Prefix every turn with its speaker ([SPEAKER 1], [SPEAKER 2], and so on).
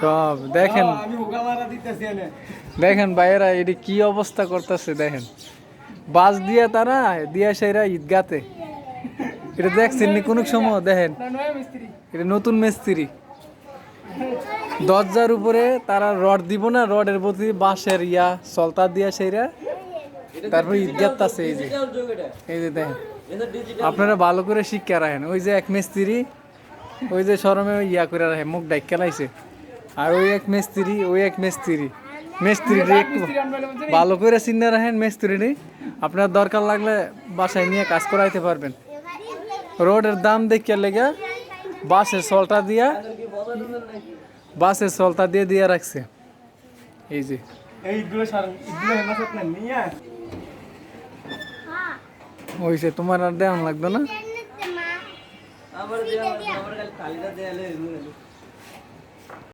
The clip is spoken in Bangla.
[SPEAKER 1] সব দেখেন। দেখেন ভাইয়েরা এটি কি অবস্থা করতেছে দেখেন। বাস দিয়া তারা দিয়া সেরা ঈদগাতে। এটা দেখছেন নি কোনো সময়? দেখেন। এটা নতুন মিস্ত্রি। দরজার উপরে তারা রড দিব না রডের প্রতি বাঁশের ইয়া সলতা দিয়া সেরা। তারপরে ঈদগাত আছে এই যে। এই যে দেখেন। আপনারা ভালো করে শিক্ষা রাখেন। ওই যে এক মিস্ত্রি ওই যে শরমে ইয়া করে রাখে মুখ ডাইক কেলাইছে আর ওই এক মিস্ত্রি ওই এক মিস্ত্রি। মিস্ত্রি একটু ভালো করে চিন্তা রাখেন মিস্ত্রি আপনার দরকার লাগলে বাসায় নিয়ে কাজ করাইতে পারবেন। রোডের দাম দেখিয়া লেগে বাসের সলটা দিয়া বাসের সলটা দিয়ে দিয়ে রাখছে। এই যে। ওইসে তোমার আর দেওয়া লাগবে না?
[SPEAKER 2] আমার খালি দেয়ালে